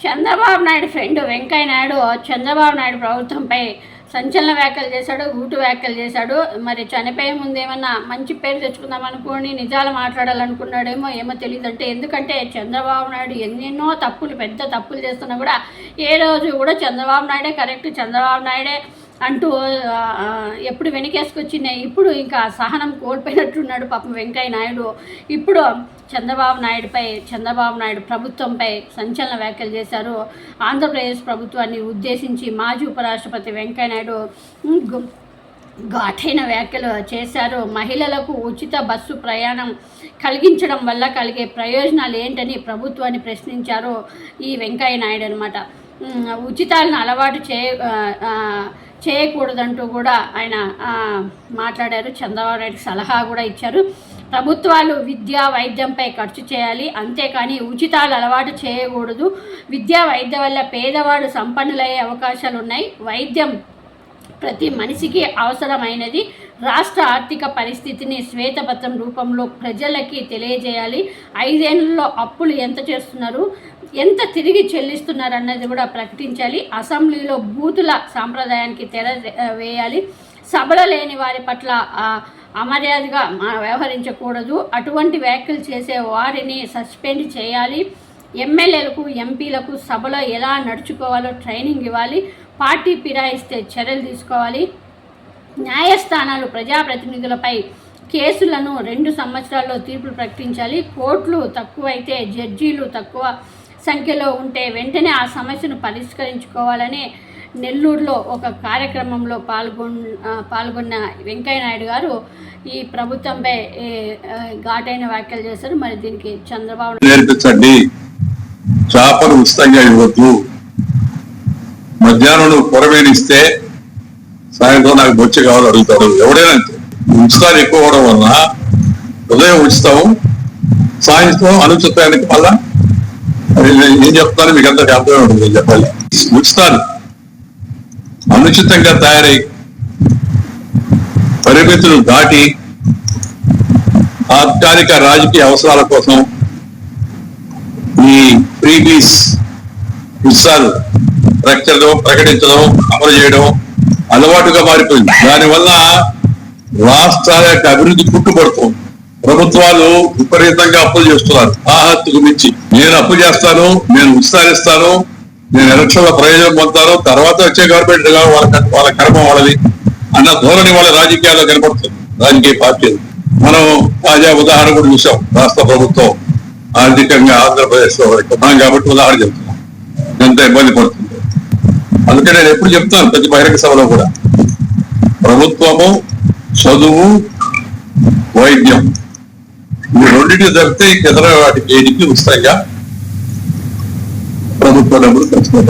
Chandrababu Naidu friend Venkaiah Naidu Chandrababu Naidu ప్రభుత్వంపై సంచలన వ్యాఖ్యలు చేశాడు గూటు వ్యాఖ్యలు చేశాడు. మరి చనిపోయే ముందు ఏమన్నా మంచి పేరు తెచ్చుకుందాం అనుకోని నిజాలు మాట్లాడాలనుకున్నాడేమో ఏమో తెలియదు అంటే ఎందుకంటే చంద్రబాబు నాయుడు ఎన్నెన్నో తప్పులు పెద్ద తప్పులు చేస్తున్నా కూడా ఏ రోజు కూడా చంద్రబాబు నాయుడే కరెక్ట్ చంద్రబాబు నాయుడే అంటూ ఎప్పుడు వెనకేసుకొచ్చినాయి ఇప్పుడు ఇంకా సహనం కోల్పోయినట్టున్నాడు పాపం వెంకయ్య నాయుడు. ఇప్పుడు చంద్రబాబు నాయుడుపై చంద్రబాబు నాయుడు ప్రభుత్వంపై సంచలన వ్యాఖ్యలు చేశారు. ఆంధ్రప్రదేశ్ ప్రభుత్వాన్ని ఉద్దేశించి మాజీ ఉపరాష్ట్రపతి వెంకయ్య నాయుడు ఘాటైన వ్యాఖ్యలు చేశారు. మహిళలకు ఉచిత బస్సు ప్రయాణం కలిగించడం వల్ల కలిగే ప్రయోజనాలు ఏంటని ప్రభుత్వాన్ని ప్రశ్నించారు ఈ వెంకయ్య నాయుడు అనమాట ఉచితాలను అలవాటు చే చేయకూడదంటూ కూడా ఆయన మాట్లాడారు. చంద్రబాబు నాయుడు సలహా కూడా ఇచ్చారు. ప్రభుత్వాలు విద్యా వైద్యంపై ఖర్చు చేయాలి. అంతేకాని ఉచితాలు అలవాటు చేయకూడదు. విద్యా వైద్యం వల్ల పేదవాడు సంపన్నులయ్యే అవకాశాలు ఉన్నాయి వైద్యం ప్రతి మనిషికి అవసరమైనది. రాష్ట్ర ఆర్థిక పరిస్థితిని శ్వేతపత్రం రూపంలో ప్రజలకి తెలియజేయాలి. ఐదేళ్ళలో అప్పులు ఎంత చేస్తున్నారు? ఎంత తిరిగి చెల్లిస్తున్నారు అన్నది కూడా ప్రకటించాలి. అసెంబ్లీలో బూతుల సాంప్రదాయానికి తెర వేయాలి. సభల లేని వారి పట్ల అమర్యాదగా మా- వ్యవహరించకూడదు. అటువంటి వ్యాఖ్యలు చేసే వారిని సస్పెండ్ చేయాలి. ఎమ్మెల్యేలకు ఎంపీలకు సభలో ఎలా నడుచుకోవాలో ట్రైనింగ్ ఇవ్వాలి. పార్టీ ఫిరాయిస్తే చర్యలు తీసుకోవాలి. న్యాయస్థానాలు ప్రజాప్రతినిధులపై కేసులను రెండు సంవత్సరాల్లో తీర్పులు ప్రకటించాలి. కోర్టులు తక్కువైతే జడ్జీలు తక్కువ సంఖ్యలో ఉంటే వెంటనే ఆ సమస్యను పరిష్కరించుకోవాలని నెల్లూరులో ఒక కార్యక్రమంలో పాల్గొన్న పాల్గొన్న వెంకయ్య నాయుడు గారు ఈ ప్రభుత్వంపై ఘాటైన వ్యాఖ్యలు చేశారు. మరి దీనికి చంద్రబాబు నేర్పించండి. చేపలు ఉచితంగా ఇవ్వద్దు. మధ్యాహ్నం పొరవేణిస్తే సాయంత్రం నాకు బొచ్చి కావాలి అడుగుతాడు ఎవడైనా ఉచితాలు ఎక్కువ అవడం వలన ఉదయం ఉచితం సాయంత్రం అనుచితానికి మళ్ళా నేను ఏం చెప్తాను మీకు అందరికి అర్థమే ఉంటుంది నేను చెప్పాలి. ఉచితాలు అనుచితంగా తయారై పరిమితులు దాటి తాత్కాలిక రాజకీయ అవసరాల కోసం ఈ ప్రీబీస్ ఉత్సాలు ప్రకటించడం ప్రకటించడం అమలు చేయడం అలవాటుగా మారిపోయింది. దానివల్ల రాష్ట్రాల యొక్క అభివృద్ధి పుట్టుపడుతుంది ప్రభుత్వాలు విపరీతంగా అప్పులు చేస్తున్నారు. ఆహత్తుకు మించి నేను అప్పు చేస్తాను నేను విస్తరిస్తాను నేను ఎలక్షన్ల ప్రయోజనం పొందుతాను తర్వాత వచ్చే గవర్నమెంట్ వాళ్ళ వాళ్ళ కర్మ వాళ్ళది అన్న ధోరణి వాళ్ళ రాజకీయాల్లో కనపడుతుంది రాజకీయ పార్టీలు మనం తాజా ఉదాహరణ కూడా చూసాం రాష్ట్ర ప్రభుత్వం ఆర్థికంగా ఆంధ్రప్రదేశ్లో ఉన్నాం కాబట్టి ఉదాహరణ చెప్తున్నాం. ఎంత ఇబ్బంది పడుతుంది? అందుకే నేను ఎప్పుడు చెప్తాను ప్రతి బహిరంగ సభలో కూడా. ప్రభుత్వము చదువు వైద్యం ఈ రెండింటి తప్పితే ఇంకెదర వాటికి ఏడికి ఉచితంగా ప్రభుత్వ డబ్బులు ఖర్చు